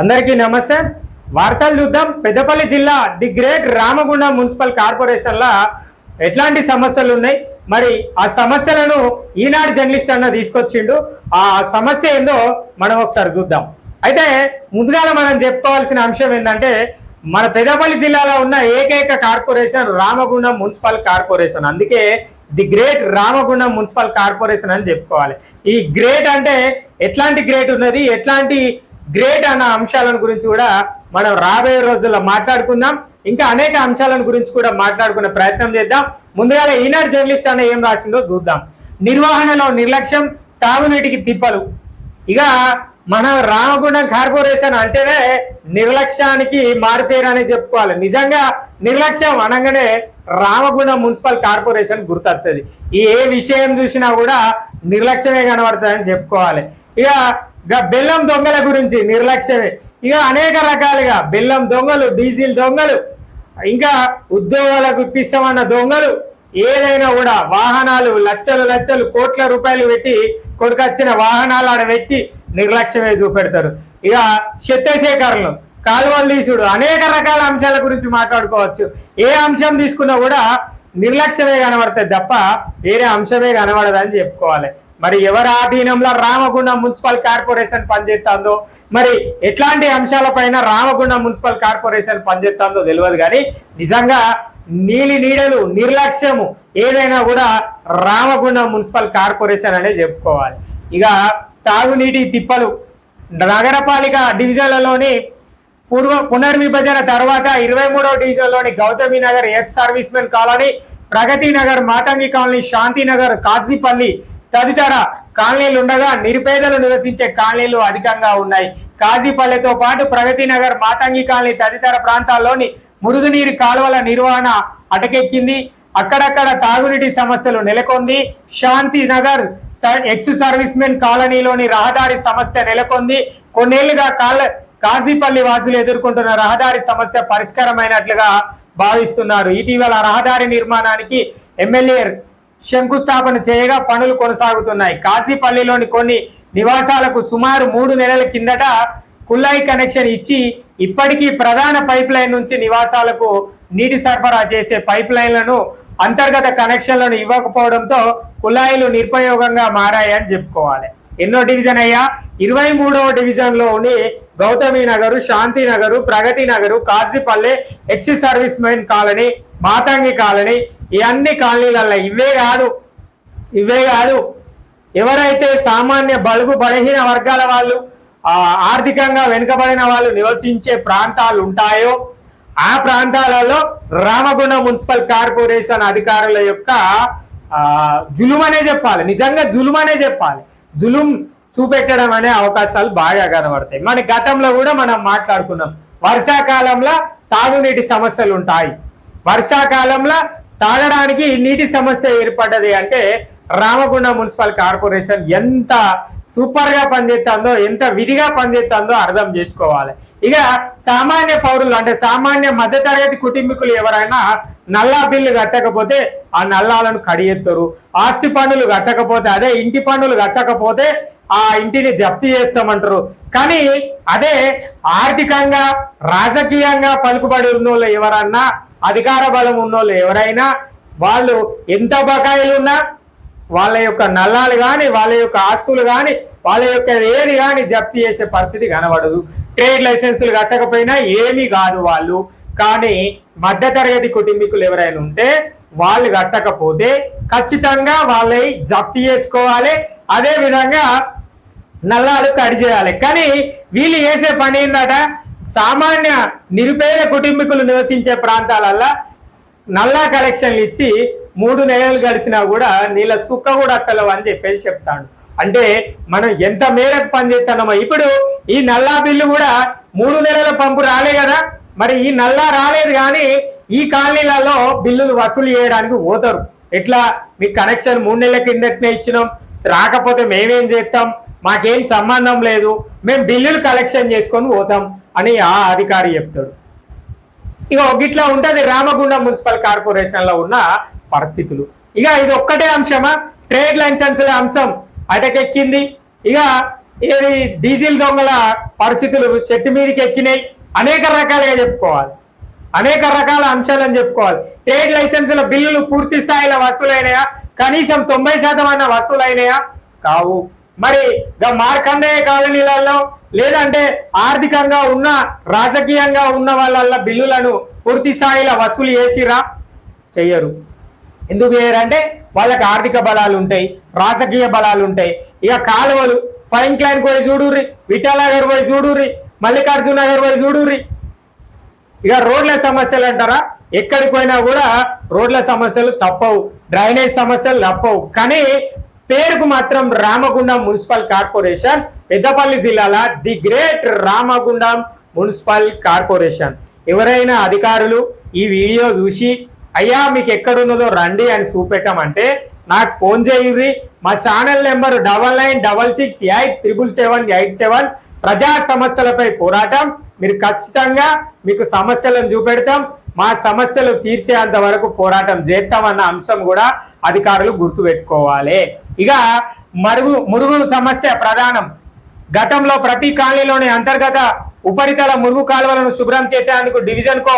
అందరికీ నమస్తే. వార్తలు చూద్దాం. పెద్దపల్లి జిల్లా the great Ramagundam municipal corporation లా ఎట్లాంటి సమస్యలు ఉన్నాయి? మరి ఆ సమస్యలను ఈనాడు జర్నలిస్ట్ అన్న తీసుకొచ్చిండు. ఆ సమస్య ఏందో మనం ఒకసారి చూద్దాం. అయితే ముందుగా మనం చెప్పుకోవాల్సిన అంశం ఏంటంటే మన పెద్దపల్లి జిల్లాలో ఉన్న ఏకైక కార్పొరేషన్ రామగుండం మున్సిపల్ కార్పొరేషన్. అందుకే the great Ramagundam municipal corporation అని చెప్పుకోవాలి. ఈ గ్రేట్ అంటే ఎట్లాంటి గ్రేట్ ఉన్నది? ఎట్లాంటి గ్రేట్ అన్న అంశాలను గురించి కూడా మనం రాబోయే రోజుల్లో మాట్లాడుకుందాం. ఇంకా అనేక అంశాలను గురించి కూడా మాట్లాడుకునే ప్రయత్నం చేద్దాం. ముందుగా ఈనాడు జర్నలిస్ట్ అన్న ఏం రాసిందో చూద్దాం. నిర్వహణలో నిర్లక్ష్యం తాగునీటికి తిప్పలు. ఇక మన రామగుండం కార్పొరేషన్ అంటేనే నిర్లక్ష్యానికి మారిపోయారు అని చెప్పుకోవాలి. నిజంగా నిర్లక్ష్యం అనగానే రామగుండం మున్సిపల్ కార్పొరేషన్ గుర్తొస్తుంది ఏ విషయం చూసినా కూడా నిర్లక్ష్యమే కనబడుతుంది అని చెప్పుకోవాలి. ఇక బెల్లం దొంగల గురించి నిర్లక్ష్యమే ఇక అనేక రకాలుగా బెల్లం దొంగలు డీజిల్ దొంగలు ఇంకా ఉద్యోగాలకు ఇప్పిస్తామన్న దొంగలు ఏదైనా కూడా వాహనాలు లక్షలు లక్షలు కోట్ల రూపాయలు పెట్టి కొడుకొచ్చిన వాహనాలు ఆడ పెట్టి నిర్లక్ష్యమే చూపెడతారు. ఇక శక్తిశేఖరణలు కాలువలు తీసుడు అనేక రకాల అంశాల గురించి మాట్లాడుకోవచ్చు. ఏ అంశం తీసుకున్నా కూడా నిర్లక్ష్యమే కనబడుతుంది తప్ప వేరే అంశమే కనబడదని చెప్పుకోవాలి. మరి ఎవరి ఆధీనంలో రామగుండం మున్సిపల్ కార్పొరేషన్ పనిచేస్తుందో మరి ఎట్లాంటి అంశాలపైన రామగుండం మున్సిపల్ కార్పొరేషన్ పనిచేస్తుందో తెలియదు కానీ నిజంగా నీలి నీడలు నిర్లక్ష్యము ఏదైనా కూడా రామగుండం మున్సిపల్ కార్పొరేషన్ అనే చెప్పుకోవాలి. ఇక తాగునీటి తిప్పలు నగరపాలిక డివిజన్లలోని పూర్వ పునర్విభజన తర్వాత ఇరవై మూడవ డివిజన్లోని Gautami Nagar ex servicemen colony Pragati Nagar Matangi colony Shanti Nagar Kajipalli తదితర కాలనీలు ఉండగా నిరుపేదలు నివసించే కాలనీలు అధికంగా ఉన్నాయి. కాజీపల్లెతో పాటు ప్రగతి నగర్ మాతంగి కాలనీ తదితర ప్రాంతాల్లోని మురుగునీరు కాలువల నిర్వహణ అటకెక్కింది. అక్కడక్కడ తాగునీటి సమస్యలు నెలకొంది. శాంతి నగర్ స- ఎక్స్ సర్వీస్ మెన్ కాలనీలోని రహదారి సమస్య నెలకొంది. కొన్నేళ్ళుగా కాల కాజీపల్లి వాసులు ఎదుర్కొంటున్న రహదారి సమస్య పరిష్కారమైనట్లుగా భావిస్తున్నారు. ఇటీవల రహదారి నిర్మాణానికి ఎమ్మెల్యే శంకుస్థాపన చేయగా పనులు కొనసాగుతున్నాయి. కాశీపల్లిలోని కొన్ని నివాసాలకు సుమారు మూడు నెలల కిందట కుల్లాయి కనెక్షన్ ఇచ్చి ఇప్పటికీ ప్రధాన పైప్ లైన్ నుంచి నివాసాలకు నీటి సరఫరా చేసే పైప్ లైన్లను అంతర్గత కనెక్షన్లను ఇవ్వకపోవడంతో కుళాయిలు నిరుపయోగంగా మారాయని చెప్పుకోవాలి. ఎన్నో డివిజన్ అయ్యా? ఇరవై మూడవ డివిజన్లోని Gautami Nagar Shanti Nagar Pragati Nagar Kajipalle ex servicemen colony Matangi colony. ఈ అన్ని కాలనీలలో ఇవే కాదు. ఇవే కాదు. ఎవరైతే సామాన్య బలుగు బలహీన వర్గాల వాళ్ళు ఆర్థికంగా వెనుకబడిన వాళ్ళు నివసించే ప్రాంతాలు ఉంటాయో ఆ ప్రాంతాలలో రామగుండ మున్సిపల్ కార్పొరేషన్ అధికారుల యొక్క జులుమనే చెప్పాలి. నిజంగా జులుమనే చెప్పాలి. జులుం చూపెట్టడం అనే అవకాశాలు బాగా కనబడతాయి. మన గతంలో కూడా మనం మాట్లాడుకున్నాం. వర్షాకాలంలో తాగునీటి సమస్యలు ఉంటాయి. వర్షాకాలంలో తాగడానికి నీటి సమస్య ఏర్పడ్డది అంటే రామగుండ మున్సిపల్ కార్పొరేషన్ ఎంత సూపర్గా పనిచేస్తుందో ఎంత విధిగా పనిచేస్తుందో అర్థం చేసుకోవాలి. ఇక సామాన్య పౌరులు అంటే సామాన్య మధ్యతరగతి కుటుంబీకులు ఎవరైనా నల్లా బిల్లు కట్టకపోతే ఆ నల్లాలను కడియెత్తరు ఆస్తి పన్నులు కట్టకపోతే అదే ఇంటి పన్నులు కట్టకపోతే ఆ ఇంటిని జప్తు చేస్తామంటారు. కానీ అదే ఆర్థికంగా రాజకీయంగా పలుకుబడి ఉన్నోళ్ళు ఎవరన్నా అధికార బలం ఉన్నోళ్ళు ఎవరైనా వాళ్ళు ఎంత బకాయిలు ఉన్నా వాళ్ళ యొక్క నల్లాలు కానీ వాళ్ళ యొక్క ఆస్తులు కానీ వాళ్ళ యొక్క ఏది కానీ జప్తు చేసే పరిస్థితి కనబడదు. ట్రేడ్ లైసెన్సులు కట్టకపోయినా ఏమీ కాదు వాళ్ళు. కానీ మధ్యతరగతి కుటుంబీకులు ఎవరైనా ఉంటే వాళ్ళు కట్టకపోతే ఖచ్చితంగా వాళ్ళని జప్తు చేసుకోవాలి. అదే విధంగా నల్లాలు కడి చేయాలి. కానీ వీళ్ళు చేసే పని ఏందట? సామాన్య నిరుపేద కుటుంబీకులు నివసించే ప్రాంతాలల్లో నల్లా కలెక్షన్లు ఇచ్చి మూడు నెలలు గడిచినా కూడా నీళ్ళ సుక్క కూడా అత్తలేవు అని చెప్పేసి చెప్తాడు. అంటే మనం ఎంత మేరకు పనిచేస్తున్నామో ఇప్పుడు ఈ నల్లా బిల్లు కూడా మూడు నెలల పంపు రాలే కదా. మరి ఈ నల్లా రాలేదు కానీ ఈ కాలనీలలో బిల్లులు వసూలు చేయడానికి పోతారు. ఎట్లా? మీ కనెక్షన్ మూడు నెలల కిందటనే ఇచ్చినాం. రాకపోతే మేమేం చేస్తాం? మాకేం సంబంధం లేదు. మేము బిల్లులు కలెక్షన్ చేసుకొని పోతాం అని ఆ అధికారి చెప్తాడు. ఇక గిట్లా ఉంటుంది రామగుండం మున్సిపల్ కార్పొరేషన్లో ఉన్న పరిస్థితులు. ఇక ఇది ఒక్కటే అంశమా? ట్రేడ్ లైసెన్స్ల అంశం అటకెక్కింది. ఇక ఇది డీజిల్ దొంగల పరిస్థితులు చెట్టు మీదకి ఎక్కినాయి. అనేక రకాలుగా చెప్పుకోవాలి. అనేక రకాల అంశాలను చెప్పుకోవాలి. ట్రేడ్ లైసెన్సుల బిల్లులు పూర్తి స్థాయిలో వసూలైనాయా? కనీసం తొంభై శాతం అన్న వసూలైనాయా? కావు. మరి మార్కండేయ కాలనీలలో లేదంటే ఆర్థికంగా ఉన్న రాజకీయంగా ఉన్న వాళ్ళ బిల్లులను పూర్తి స్థాయిలో వసూలు చేసిరా? చెయ్యరు. ఎందుకు చేయరంటే వాళ్ళకి ఆర్థిక బలాలు ఉంటాయి రాజకీయ బలాలు ఉంటాయి ఇక కాలువలు ఫైన్ క్లైన్ పోయి చూడుర్రి విఠానగర్ పోయి చూడుర్రి మల్లికార్జున నగర్ పోయి చూడుర్రి. ఇక రోడ్ల సమస్యలు అంటారా? ఎక్కడికి పోయినా కూడా రోడ్ల సమస్యలు తప్పవు డ్రైనేజ్ సమస్యలు తప్పవు. కానీ పేరుకు మాత్రం రామగుండం మున్సిపల్ కార్పొరేషన్. పెద్దపల్లి జిల్లాల the great Ramagundam municipal corporation. ఎవరైనా అధికారులు ఈ వీడియో చూసి అయ్యా మీకు ఎక్కడున్నదో రండి అని చూపెట్టమంటే నాకు ఫోన్ చేయండి. మా channel number double nine double six eight triple seven eight seven. ప్రజా సమస్యలపై పోరాటం. మీరు ఖచ్చితంగా మీకు సమస్యలను చూపెడతాం. మా సమస్యలు తీర్చేంత వరకు పోరాటం చేస్తామన్న అంశం కూడా అధికారులు గుర్తుపెట్టుకోవాలి. ఇక మరుగు మురుగు సమస్య ప్రధానం. గతంలో ప్రతి కాలనీలోని అంతర్గత ఉపరితల మురుగు కాలువలను శుభ్రం చేసేందుకు డివిజన్ కో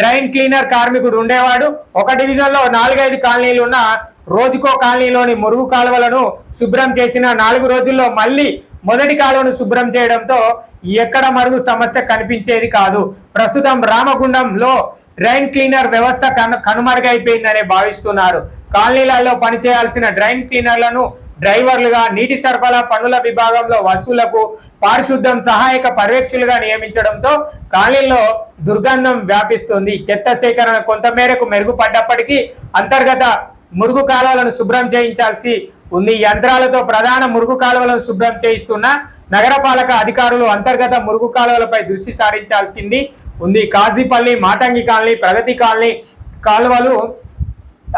డ్రైన్ క్లీనర్ కార్మికుడు ఉండేవాడు. ఒక డివిజన్లో నాలుగైదు కాలనీలు ఉన్న రోజుకో కాలనీలోని మురుగు కాలువలను శుభ్రం చేసిన నాలుగు రోజుల్లో మళ్ళీ మొదటి కాలువను శుభ్రం చేయడంతో ఎక్కడ మరుగు సమస్య కనిపించేది కాదు. ప్రస్తుతం రామగుండంలో డ్రైన్ క్లీనర్ వ్యవస్థ కను కనుమరుగైపోయిందనే భావిస్తున్నారు. కాలనీలలో పనిచేయాల్సిన డ్రైన్ క్లీనర్లను డ్రైవర్లుగా నీటి సరఫరా పనుల విభాగంలో వసూలకు పారిశుద్ధ్యం సహాయక పర్యవేక్షకులుగా నియమించడంతో కాలనీలో దుర్గంధం వ్యాపిస్తుంది. చెత్త సేకరణ కొంతమేరకు మెరుగుపడ్డప్పటికీ అంతర్గత మురుగు కాలువలను శుభ్రం చేయించాల్సి ఉంది. యంత్రాలతో ప్రధాన మురుగు కాలువలను శుభ్రం చేయిస్తున్న నగరపాలక అధికారులు అంతర్గత మురుగు కాలువలపై దృష్టి సారించాల్సింది ఉంది. కాజీపల్లి మాటంగి కాలనీ ప్రగతి కాలనీ కాలువలు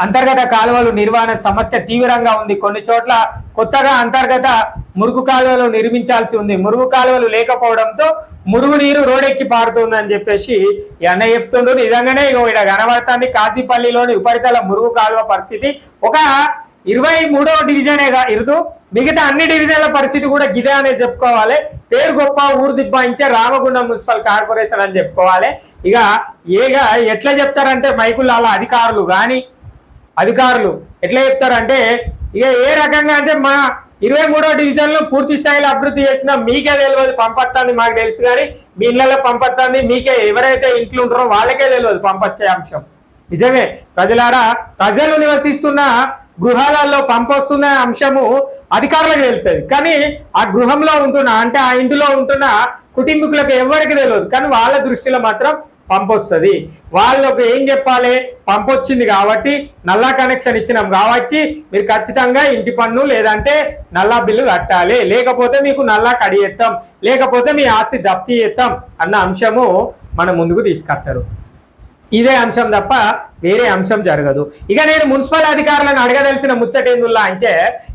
అంతర్గత కాలువలు నిర్వహణ సమస్య తీవ్రంగా ఉంది. కొన్ని చోట్ల కొత్తగా అంతర్గత మురుగు కాలువలు నిర్మించాల్సి ఉంది. మురుగు కాలువలు లేకపోవడంతో మురుగు నీరు రోడెక్కి పారుతుందని చెప్పేసి అన్న చెప్తుండ్రు. నిజంగానే ఇగో ఇక్కడ కనబడుతుంది కాశీపల్లిలోని ఉపరితల మురుగు కాలువ పరిస్థితి. ఒక ఇరవై మూడో డివిజనే ఇరుదు. మిగతా అన్ని డివిజన్ల పరిస్థితి కూడా గిదే అనేది చెప్పుకోవాలి. పేరు గొప్ప ఊరు దిబ్బాయించే రామగుండం మున్సిపల్ కార్పొరేషన్ అని చెప్పుకోవాలి. ఇక ఏగా ఎట్లా చెప్తారంటే మైకుల్లో అలా అధికారులు కానీ అధికారులు ఎట్లా చెప్తారంటే ఇక ఏ రకంగా అంటే మా ఇరవై మూడో డివిజన్లు పూర్తి స్థాయిలో అభివృద్ధి చేసినా మీకే తెలియదు పంపత్తాన్ని మాకు తెలుసు కానీ మీ ఇళ్ళలో పంపత్తాన్ని మీకే ఎవరైతే ఇంట్లో ఉంటారో వాళ్ళకే తెలియదు పంపొచ్చే అంశం. నిజమే. ప్రజలారా ప్రజలు నివసిస్తున్న గృహాలలో పంపొస్తున్న అంశము అధికారులకు తెలుస్తుంది. కానీ ఆ గృహంలో ఉంటున్న అంటే ఆ ఇంటిలో ఉంటున్న కుటుంబీకులకు ఎవరికి తెలియదు. కానీ వాళ్ళ దృష్టిలో మాత్రం పంపొస్తుంది. వాళ్ళకు ఏం చెప్పాలి? పంపొచ్చింది కాబట్టి నల్లా కనెక్షన్ ఇచ్చినాం కాబట్టి మీరు ఖచ్చితంగా ఇంటి పన్ను లేదంటే నల్లా బిల్లు కట్టాలి. లేకపోతే మీకు నల్లా కడిగేస్తాం లేకపోతే మీ ఆస్తి దప్తి చేస్తాం అన్న అంశము మన ముందుకు తీసుకొస్తారు. ఇదే అంశం తప్ప వేరే అంశం జరగదు. ఇక నేను మున్సిపల్ అధికారులను అడగదలిసిన ముచ్చటేందుల్లా అంటే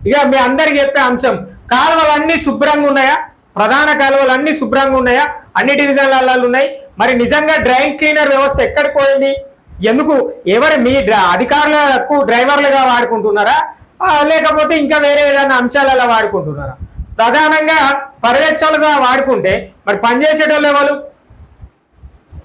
ఇక మీ అందరికి చెప్పే అంశం కాలువలన్నీ శుభ్రంగా ఉన్నాయా? ప్రధాన కాలువలు అన్ని శుభ్రంగా ఉన్నాయా? అన్ని డివిజన్లలో ఉన్నాయి. మరి నిజంగా డ్రైన్ క్లీనర్ వ్యవస్థ ఎక్కడికి పోయింది? ఎందుకు? ఎవరు మీ డ్ర- అధికారులకు డ్రైవర్లుగా వాడుకుంటున్నారా? లేకపోతే ఇంకా వేరే ఏదైనా అంశాలలో వాడుకుంటున్నారా? ప్రధానంగా పర్యవేక్షణలుగా వాడుకుంటే మరి పనిచేసేటోళ్ళు ఎవరు?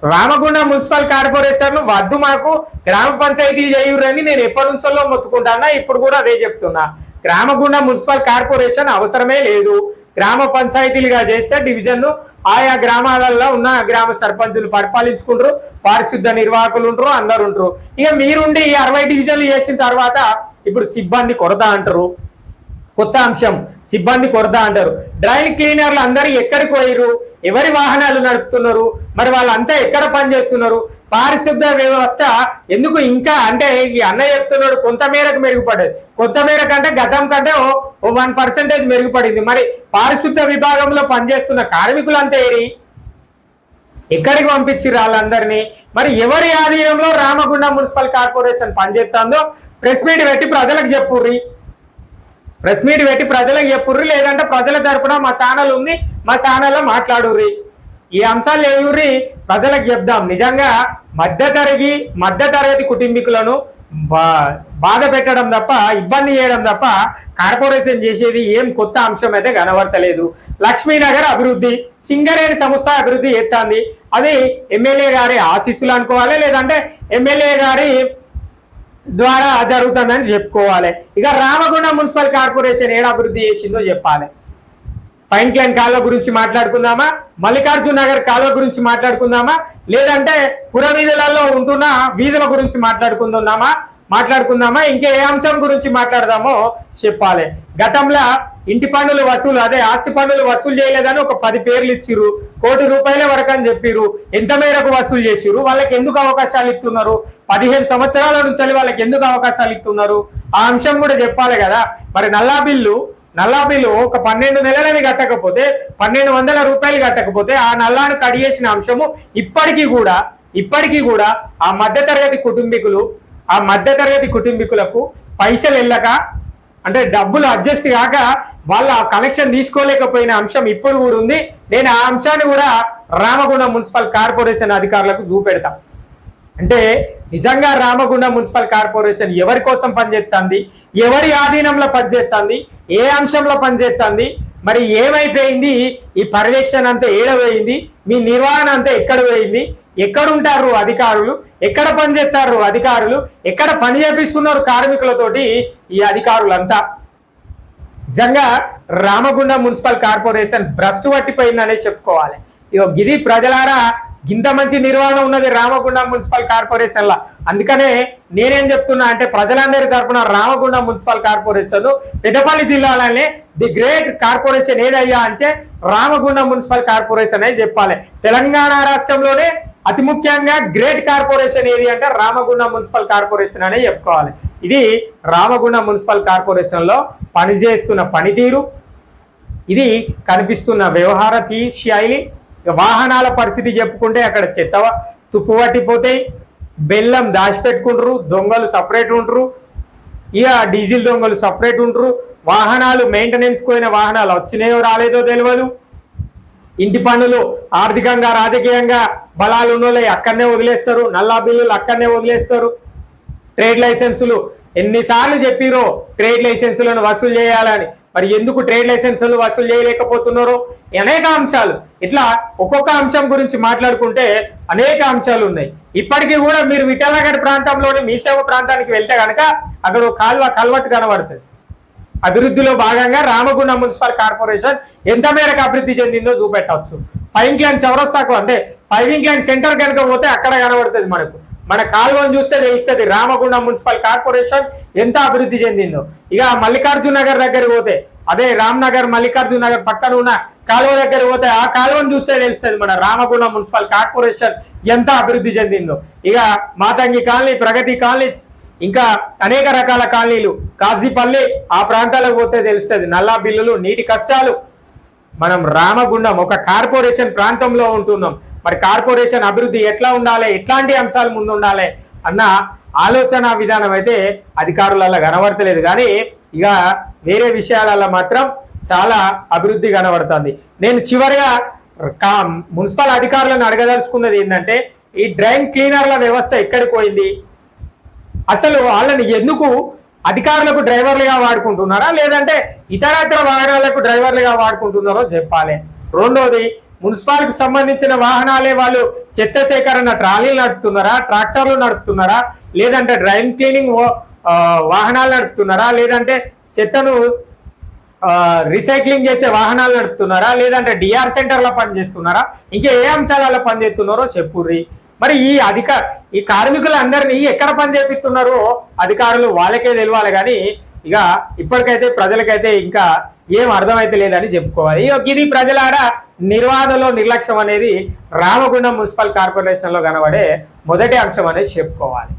రామగుండ మున్సిపల్ కార్పొరేషన్ వద్దు మాకు గ్రామ పంచాయతీలు చేయురని నేను ఎప్పటి నుంచో మొత్తుకుంటానా ఇప్పుడు కూడా అదే చెప్తున్నా. గ్రామగుండ మున్సిపల్ కార్పొరేషన్ అవసరమే లేదు. గ్రామ పంచాయతీలుగా చేస్తే డివిజన్లు ఆయా గ్రామాలలో ఉన్న గ్రామ సర్పంచులు పరిపాలించుకుంటారు పారిశుద్ధ నిర్వాహకులు ఉంటారు అందరు ఉంటారు. ఇక మీరుండి ఈ అరవై డివిజన్లు చేసిన తర్వాత ఇప్పుడు సిబ్బంది కొరత అంటారు. కొత్త అంశం సిబ్బంది కొరత అంటారు. డ్రైన్ క్లీనర్లు అందరు ఎక్కడికి పోయిరు ఎవరి వాహనాలు నడుపుతున్నారు? మరి వాళ్ళంతా ఎక్కడ పనిచేస్తున్నారు? పారిశుద్ధ వ్యవస్థ ఎందుకు ఇంకా అంటే ఈ అన్న చెప్తున్నాడు కొంత మేరకు మెరుగుపడ్డది. కొంత మేరకు అంటే గతం కంటే ఓ- వన్ పర్సెంటేజ్ మెరుగుపడింది. మరి పారిశుద్ధ విభాగంలో పనిచేస్తున్న కార్మికులు ఏరి? ఎక్కడికి పంపించిర్రు వాళ్ళందరినీ? మరి ఎవరి ఆధీనంలో రామగుండం మున్సిపల్ కార్పొరేషన్ పనిచేస్తుందో ప్రెస్ మీట్ పెట్టి ప్రజలకు చెప్పుర్రి. ప్రెస్ మీట్ పెట్టి ప్రజలకు చెప్పుర్రి లేదంటే ప్రజల తరపున మా ఛానల్ ఉంది మా ఛానల్లో మాట్లాడుర్రి. ఈ అంశాలు ఏవుర్రి ప్రజలకు చెప్దాం. నిజంగా మధ్య మధ్యతరగతి మధ్య తరగతి కుటుంబీకులను బాధ పెట్టడం తప్ప ఇబ్బంది చేయడం తప్ప కార్పొరేషన్ చేసేది ఏం కొత్త అంశం అయితే కనబడతలేదు. లక్ష్మీనగర్ అభివృద్ధి సింగరేణి సంస్థ అభివృద్ధి చేస్తుంది. అది ఎమ్మెల్యే గారి ఆశీస్సులు అనుకోవాలి లేదంటే ఎమ్మెల్యే గారి ద్వారా జరుగుతుందని చెప్పుకోవాలి. ఇక రామగుండ మున్సిపల్ కార్పొరేషన్ ఏడ అభివృద్ధి చేసిందో చెప్పాలి. పైన్ క్లైన్ కాలువ గురించి మాట్లాడుకుందామా? మల్లికార్జున నగర్ కాలువ గురించి మాట్లాడుకుందామా? లేదంటే పురవీధులలో ఉంటున్న వీధుల గురించి మాట్లాడుకుందామా? మాట్లాడుకుందామా? ఇంకే ఏ అంశం గురించి మాట్లాడదామో చెప్పాలి. గతంలో ఇంటి పన్నులు వసూలు అదే ఆస్తి పన్నులు వసూలు చేయలేదని ఒక పది పేర్లు ఇచ్చిర్రు. కోటి రూపాయల వరకు అని చెప్పిర్రు. ఎంత మేరకు వసూలు చేసిర్రు? వాళ్ళకి ఎందుకు అవకాశాలు ఇస్తున్నారు? పదిహేను సంవత్సరాల నుంచి వాళ్ళకి ఎందుకు అవకాశాలు ఇస్తున్నారు? ఆ అంశం కూడా చెప్పాలి కదా. మరి నల్లా బిల్లు నల్లా బిల్లు ఒక పన్నెండు నెలలని కట్టకపోతే పన్నెండు వందల రూపాయలు కట్టకపోతే ఆ నల్లాను కడిగేసిన అంశము ఇప్పటికీ కూడా ఇప్పటికీ కూడా ఆ మధ్యతరగతి కుటుంబీకులు ఆ మధ్యతరగతి కుటుంబీకులకు పైసలు వెళ్ళక అంటే డబ్బులు అడ్జస్ట్ కాక వాళ్ళ కనెక్షన్ తీసుకోలేకపోయిన అంశం ఇప్పుడు కూడా ఉంది. నేను ఆ అంశాన్ని కూడా రామగుండం మున్సిపల్ కార్పొరేషన్ అధికారులకు చూపెడతాను అంటే నిజంగా రామగుండం మున్సిపల్ కార్పొరేషన్ ఎవరి కోసం పనిచేస్తుంది? ఎవరి ఆధీనంలో పనిచేస్తుంది? ఏ అంశంలో పనిచేస్తుంది? మరి ఏమైపోయింది? ఈ పర్యవేక్షణ అంతా ఏడవేయింది మీ నిర్వహణ అంతా ఎక్కడ పోయింది? ఎక్కడ ఉంటారు అధికారులు? ఎక్కడ పనిచేస్తారు అధికారులు? ఎక్కడ పని చేపిస్తున్నారు కార్మికులతోటి ఈ అధికారులంతా? నిజంగా రామగుండ మున్సిపల్ కార్పొరేషన్ భ్రష్టు పట్టిపోయిందనే చెప్పుకోవాలి. ఇది ప్రజలారా ఇంత మంచి నిర్వహణ ఉన్నది రామగుండ మున్సిపల్ కార్పొరేషన్ లా అందుకనే నేనేం చెప్తున్నా అంటే ప్రజలందరి తరపున రామగుండ మున్సిపల్ కార్పొరేషన్ పెద్దపల్లి జిల్లాలోనే ది గ్రేట్ కార్పొరేషన్ ఏదయ్యా అంటే రామగుండ మున్సిపల్ కార్పొరేషన్ అని చెప్పాలి. తెలంగాణ రాష్ట్రంలోనే అతి ముఖ్యంగా గ్రేట్ కార్పొరేషన్ ఏది అంటే రామగుండ మున్సిపల్ కార్పొరేషన్ అనే చెప్పుకోవాలి. ఇది రామగుండ మున్సిపల్ కార్పొరేషన్లో పనిచేస్తున్న పనితీరు ఇది కనిపిస్తున్న వ్యవహార తీ శైలి వాహనాల పరిస్థితి చెప్పుకుంటే అక్కడ చెత్త తుప్పు పట్టిపోతాయి. బెల్లం దాచిపెట్టుకుంటారు దొంగలు సపరేట్ ఉంటారు. ఇక డీజిల్ దొంగలు సపరేట్ ఉంటారు. వాహనాలు మెయింటెనెన్స్ పోయిన వాహనాలు వచ్చినాయో రాలేదో తెలియదు ఇంటి పన్నులు ఆర్థికంగా రాజకీయంగా బలాలు ఉన్నోళ్ళు అక్కడనే వదిలేస్తారు. నల్లా బిల్లులు అక్కడనే వదిలేస్తారు. ట్రేడ్ లైసెన్సులు ఎన్నిసార్లు చెప్పిరో ట్రేడ్ లైసెన్సులను వసూలు చేయాలని మరి ఎందుకు ట్రేడ్ లైసెన్సులు వసూలు చేయలేకపోతున్నారో? అనేక అంశాలు. ఇట్లా ఒక్కొక్క అంశం గురించి మాట్లాడుకుంటే అనేక అంశాలు ఉన్నాయి. ఇప్పటికీ కూడా మీరు విఠలనగర్ ప్రాంతంలోని మీసేవ ప్రాంతానికి వెళ్తే కనుక అక్కడ కాల్వ కల్వట్టు కనబడుతుంది. అభివృద్ధిలో భాగంగా రామగుండం మున్సిపల్ కార్పొరేషన్ ఎంత మేరకు అభివృద్ధి చెందిందో చూపెట్టవచ్చు. ఫైన్ క్లాన్ చౌరస్తాకు అంటే ఫైవింగ్ క్లాన్ సెంటర్ కనుక పోతే అక్కడ కనబడుతుంది మనకు. మన కాలువను చూస్తే తెలుస్తుంది. రామగుండం మున్సిపల్ కార్పొరేషన్ ఎంత అభివృద్ధి చెందిందో. ఇక మల్లికార్జున నగర్ దగ్గర పోతే అదే రామ్నగర్ మల్లికార్జున నగర్ పక్కన ఉన్న కాలువ దగ్గర పోతే ఆ కాలువను చూస్తే తెలుస్తుంది మన రామగుండం మున్సిపల్ కార్పొరేషన్ ఎంత అభివృద్ధి చెందిందో. ఇక మాతంగి కాలనీ ప్రగతి కాలనీ ఇంకా అనేక రకాల కాలనీలు కాజీపల్లి ఆ ప్రాంతాలకు పోతే తెలుస్తుంది. నల్లా బిల్లులు నీటి కష్టాలు. మనం రామగుండం ఒక కార్పొరేషన్ ప్రాంతంలో ఉంటున్నాం. మరి కార్పొరేషన్ అభివృద్ధి ఎట్లా ఉండాలి? ఎట్లాంటి అంశాలు ముందు ఉండాలి అన్న ఆలోచన విధానం అయితే అధికారులలో కనబడతలేదు. కానీ ఇక వేరే విషయాలలో మాత్రం చాలా అభివృద్ధి కనబడుతుంది. నేను చివరిగా కా మున్సిపల్ అధికారులను అడగదలుచుకున్నది ఏంటంటే ఈ డ్రైన్ క్లీనర్ల వ్యవస్థ ఎక్కడికి పోయింది? అసలు వాళ్ళని ఎందుకు అధికారులకు డ్రైవర్లుగా వాడుకుంటున్నారా? లేదంటే ఇతరత్ర వాహనాలకు డ్రైవర్లుగా వాడుకుంటున్నారో చెప్పాలి. రెండోది మున్సిపాలిటీకి సంబంధించిన వాహనాలే వాళ్ళు చెత్త సేకరణ ట్రాలీలు నడుపుతున్నారా ట్రాక్టర్లు నడుపుతున్నారా లేదంటే డ్రైన్ క్లీనింగ్ వాహనాలు నడుపుతున్నారా లేదంటే చెత్తను రీసైక్లింగ్ చేసే వాహనాలు నడుపుతున్నారా లేదంటే డిఆర్ సెంటర్లో పనిచేస్తున్నారా ఇంకా ఏ అంశాలలో పనిచేస్తున్నారో చెప్పుర్రి మరి ఈ అధిక ఈ కార్మికులందరినీ ఎక్కడ పని చేపిస్తున్నారో అధికారులు వాళ్ళకే తెలియాలి కానీ ఇక ఇప్పటికైతే ప్రజలకైతే ఇంకా ఏం అర్థమైతే లేదని చెప్పుకోవాలి. ఇది ప్రజలాడ నిర్వాదలో నిర్లక్ష్యం అనేది రామగుండం మున్సిపల్ కార్పొరేషన్లో కనబడే మొదటి అంశం అనేది చెప్పుకోవాలి.